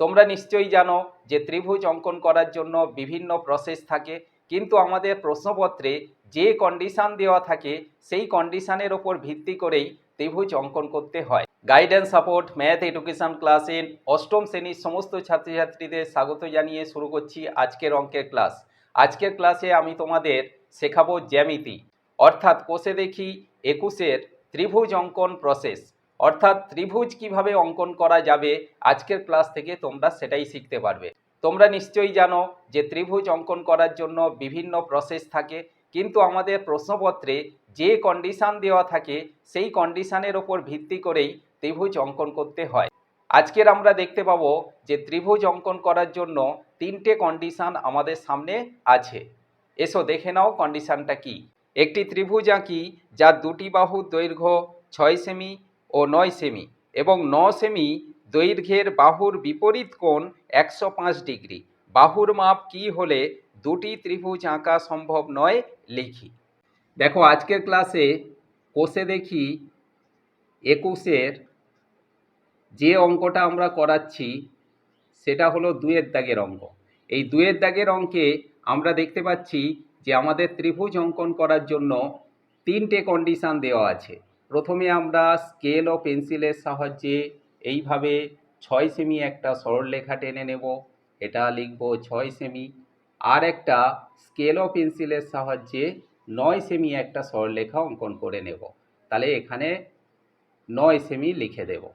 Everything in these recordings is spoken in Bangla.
তোমরা নিশ্চয়ই জানো যে ত্রিভুজ অঙ্কন করার জন্য বিভিন্ন প্রসেস থাকে, কিন্তু আমাদের প্রশ্নপত্রে যে কন্ডিশান দেওয়া থাকে, সেই কন্ডিশানের ওপর ভিত্তি করেই ত্রিভুজ অঙ্কন করতে হয়। গাইডেন্স সাপোর্ট ম্যাথ এডুকেশন ক্লাসের অষ্টম শ্রেণির সমস্ত ছাত্রছাত্রীদের স্বাগত জানিয়ে শুরু করছি আজকের অঙ্কের ক্লাস আজকের ক্লাসে আমি তোমাদের শেখাবো জ্যামিতি, অর্থাৎ কোষে দেখি একুশের ত্রিভুজ অঙ্কন প্রসেস অর্থাৎ ত্রিভুজ কীভাবে অঙ্কন করা যাবে আজকের ক্লাস থেকে তোমরা সেটাই শিখতে পারবে। তোমরা নিশ্চয়ই জানো যে ত্রিভুজ অঙ্কন করার জন্য বিভিন্ন প্রসেস থাকে, কিন্তু আমাদের প্রশ্নপত্রে যে কন্ডিশন দেওয়া থাকে, সেই কন্ডিশনের ওপর ভিত্তি করেই ত্রিভুজ অঙ্কন করতে হয়। আজকের আমরা দেখতে পাবো যে ত্রিভুজ অঙ্কন করার জন্য তিনটে কন্ডিশন আমাদের সামনে আছে। এসো দেখে নাও কন্ডিশনটা কি। একটি ত্রিভুজ আঁকি যার দুটি বাহুর দৈর্ঘ্য ছয় সেমি ও নয় সেমি এবং ন সেমি দৈর্ঘ্যের বাহুর বিপরীত কোণ একশো পাঁচ ডিগ্রি। বাহুর মাপ কি হলে দুটি ত্রিভুজ আঁকা সম্ভব নয় লিখি। দেখো, আজকের ক্লাসে কোষে দেখি একুশের যে অঙ্কটা আমরা করাচ্ছি, সেটা হলো দুয়ের দাগের অঙ্ক। এই দুয়ের দাগের অঙ্কে আমরা দেখতে পাচ্ছি যে আমাদের ত্রিভুজ অঙ্কন করার জন্য তিনটে কন্ডিশন দেওয়া আছে। প্রথমে আমরা স্কেল ও পেন্সিলের সাহায্যে এইভাবে ছয় সেমি একটা সরলরেখা টেনে নেব। এটা লিখব ছয় সেমি। আর একটা স্কেল ও পেন্সিলের সাহায্যে নয় সেমি একটা সরলরেখা অঙ্কন করে নেব। তাহলে এখানে নয় সেমি লিখে দেব।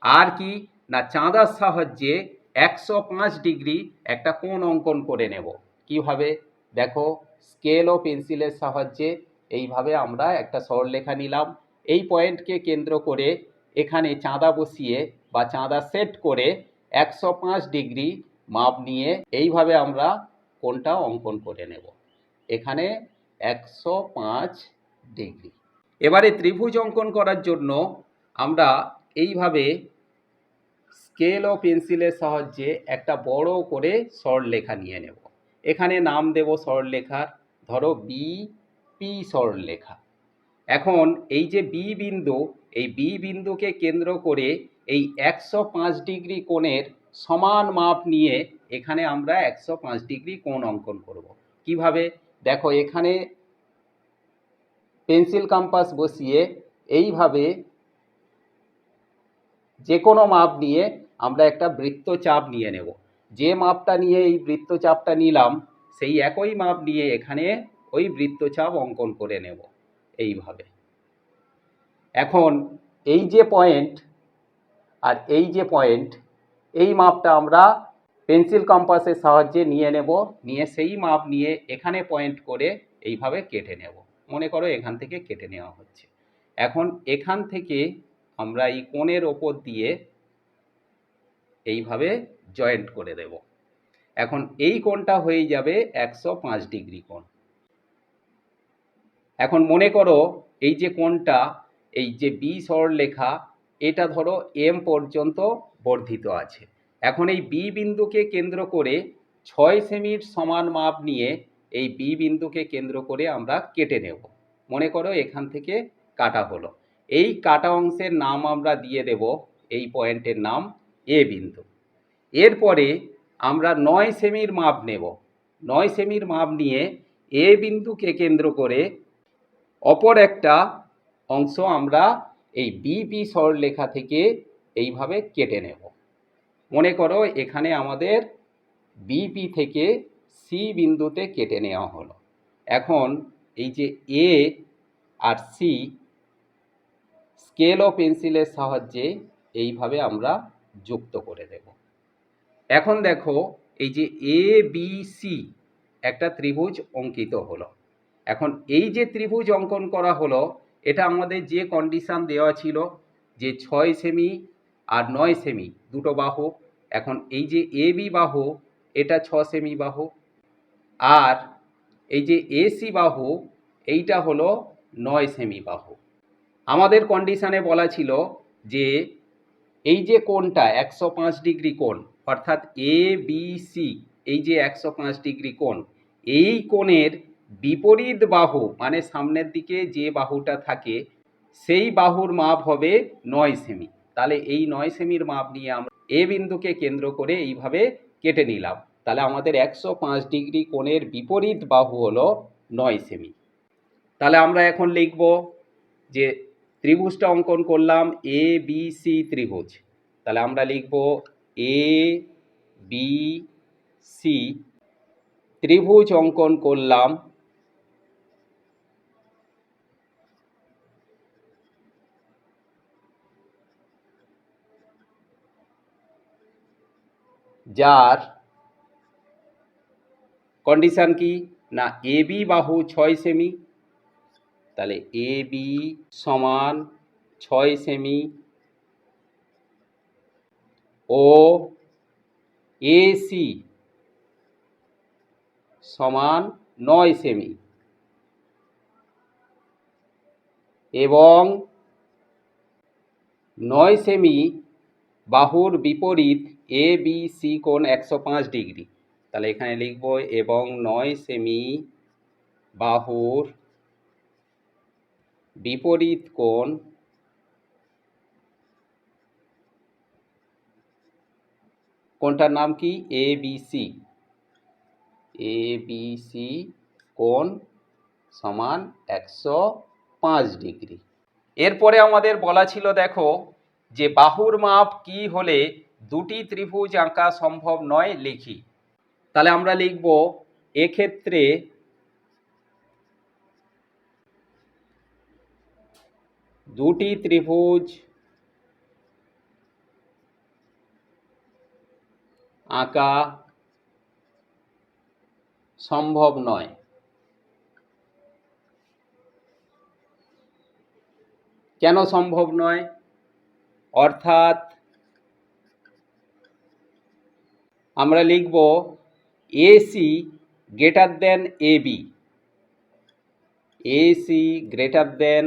আর কি? না, চাঁদার সাহায্যে একশো পাঁচ ডিগ্রি একটা কোণ অঙ্কন করে নেব। কীভাবে? দেখো, স্কেল ও পেন্সিলের সাহায্যে এইভাবে আমরা একটা সরলরেখা নিলাম। এই পয়েন্টকে কেন্দ্র করে এখানে চাঁদা বসিয়ে বা চাঁদা সেট করে একশো পাঁচ ডিগ্রি মাপ নিয়ে এইভাবে আমরা কোনটা অঙ্কন করে নেব। এখানে একশো পাঁচ ডিগ্রি। এবারে ত্রিভুজ অঙ্কন করার জন্য আমরা এইভাবে স্কেল ও পেন্সিলের সাহায্যে একটা বড় করে সরলরেখা নিয়ে নেব। এখানে নাম দেব সরলরেখার ধরো বি পি সরলরেখা এখন এই যে বি বিন্দু, এই বি বিন্দুকে কেন্দ্র করে এই একশো পাঁচ ডিগ্রি কোণের সমান মাপ নিয়ে এখানে আমরা একশো পাঁচ ডিগ্রি কোণ অঙ্কন করব। কীভাবে? দেখো, এখানে পেন্সিল কাম্পাস বসিয়ে এইভাবে যে কোনো মাপ নিয়ে আমরা একটা বৃত্তচাপ নিয়ে নেব। যে মাপটা নিয়ে এই বৃত্তচাপটা নিলাম, সেই একই মাপ নিয়ে এখানে ওই বৃত্তচাপ অঙ্কন করে নেব। এইভাবে। এখন এই যে পয়েন্ট আর এই যে পয়েন্ট এই মাপটা আমরা পেন্সিল কম্পাসের সাহায্যে নিয়ে নেব, নিয়ে সেই মাপ নিয়ে এখানে পয়েন্ট করে এইভাবে কেটে নেব। মনে করো এখান থেকে কেটে নেওয়া হচ্ছে। এখন এখান থেকে আমরা এই কোণের ওপর দিয়ে এইভাবে জয়েন্ট করে দেব। এখন এই কোণটা হয়ে যাবে একশো পাঁচ ডিগ্রি কোণ। এখন মনে করো এই যে কোণটা, এই যে বি সরলরেখা, এটা ধরো এম পর্যন্ত বর্ধিত আছে। এখন এই বি বিন্দুকে কেন্দ্র করে ছয় সেমির সমান মাপ নিয়ে এই বি বিন্দুকে কেন্দ্র করে আমরা কেটে নেব। মনে করো এখান থেকে কাটা হলো। এই কাটা অংশের নাম আমরা দিয়ে দেব, এই পয়েন্টের নাম এ বিন্দু। এরপরে আমরা নয় সেমির মাপ নেব। নয় সেমির মাপ নিয়ে এ বিন্দুকে কেন্দ্র করে অপর একটা অংশ আমরা এই বিপি সরলরেখা থেকে এইভাবে কেটে নেব। মনে করো এখানে আমাদের বিপি থেকে সি বিন্দুতে কেটে নেওয়া হলো। এখন এই যে এ আর সি স্কেল ও পেন্সিলের সাহায্যে এইভাবে আমরা যুক্ত করে দেব। এখন দেখো এই যে এ বি সি একটা ত্রিভুজ অঙ্কিত হলো। এখন এই যে ত্রিভুজ অঙ্কন করা হলো, এটা আমাদের যে কন্ডিশান দেওয়া ছিল, যে ছয় সেমি আর নয় সেমি দুটো বাহু, এখন এই যে এ বি বাহু, এটা ছ সেমি বাহু, আর এই যে এসি বাহু, এইটা হলো নয় সেমি বাহু। আমাদের কন্ডিশানে বলা ছিল যে এই যে কোণটা একশো পাঁচ ডিগ্রি কোণ, অর্থাৎ এ বি সি এই যে একশো পাঁচ ডিগ্রি কোণ, এই কোণের বিপরীত বাহু মানে সামনের দিকে যে বাহুটা থাকে, সেই বাহুর মাপ হবে নয় সেমি। তাহলে এই নয় সেমির মাপ নিয়ে আমরা এ বিন্দুকে কেন্দ্র করে এইভাবে কেটে নিলাম। তাহলে আমাদের একশো পাঁচ ডিগ্রি কোণের বিপরীত বাহু হলো নয় সেমি। তাহলে আমরা এখন লিখব যে ত্রিভুজটা অঙ্কন করলাম এ, বি, সি ত্রিভুজ। তাহলে আমরা লিখব এ, বি, সি ত্রিভুজ অঙ্কন করলাম যার কন্ডিশন কি না এ বি বাহু ছয় সেমি তাহলে এ বি সমান ছয় সেমি ও এ সি সমান নয় সেমি এবং নয় সেমি বাহুর বিপরীত এ বি সি কোণ একশো পাঁচ ডিগ্রি। তাহলে এখানে লিখব এবং নয় সেমি বাহুর বিপরীত কোণ কোনটার নাম কি? A B C A B C কোণ সমান একশো পাঁচ ডিগ্রি। এরপরে আমাদের বলা ছিল, দেখো যে বাহুর মাপ কি হলে দুটি ত্রিভুজ আঁকা সম্ভব নয় লিখি। তাহলে আমরা লিখব এক্ষেত্রে দুটি ত্রিভুজ আঁকা সম্ভব নয়। কেন সম্ভব নয়? অর্থাৎ আমরা লিখব A C greater than A B A C greater than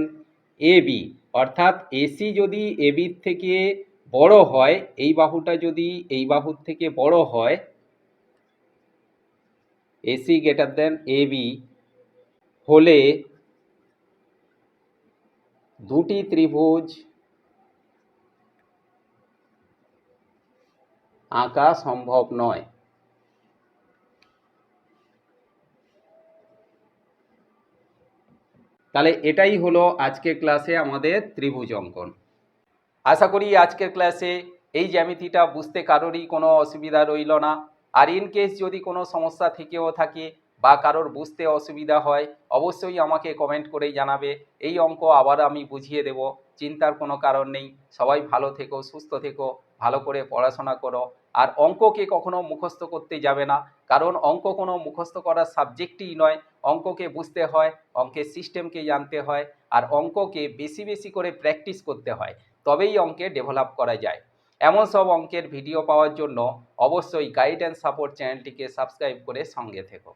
A B অর্থাৎ এসি যদি এ বির থেকে বড় হয়, এই বাহুটা যদি এই বাহুর থেকে বড় হয় A C greater than A B হলে দুটি ত্রিভুজ আঁকা সম্ভব নয়। তাহলে এটাই হলো আজকের ক্লাসে আমাদের ত্রিভুজ অঙ্কন। আশা করি আজকের ক্লাসে এই জ্যামিতিটা বুঝতে কারোরই কোনো অসুবিধা রইল না। আর ইন কেস যদি কোনো সমস্যা থেকেও থাকে বা কারোর বুঝতে অসুবিধা হয়, অবশ্যই আমাকে কমেন্ট করেই জানাবে। এই অঙ্ক আবার আমি বুঝিয়ে দেব। চিন্তার কোনো কারণ নেই। সবাই ভালো থেকো, সুস্থ থেকো, ভালো করে পড়াশোনা করো। আর অঙ্ককে কখনো মুখস্থ করতে যাবে না। কারণ অঙ্ক কোনো মুখস্থ করার সাবজেক্টই নয়। অঙ্ককে বুঝতে হয়, অঙ্কের সিস্টেমকে জানতে হয়, আর অঙ্ককে বেশি বেশি করে প্র্যাকটিস করতে হয়। তবেই অঙ্কে ডেভেলপ করা যায়। এমন সব অঙ্কের ভিডিও পাওয়ার জন্য অবশ্যই গাইড অ্যান্ড সাপোর্ট চ্যানেলটিকে সাবস্ক্রাইব করে সঙ্গে থেকো।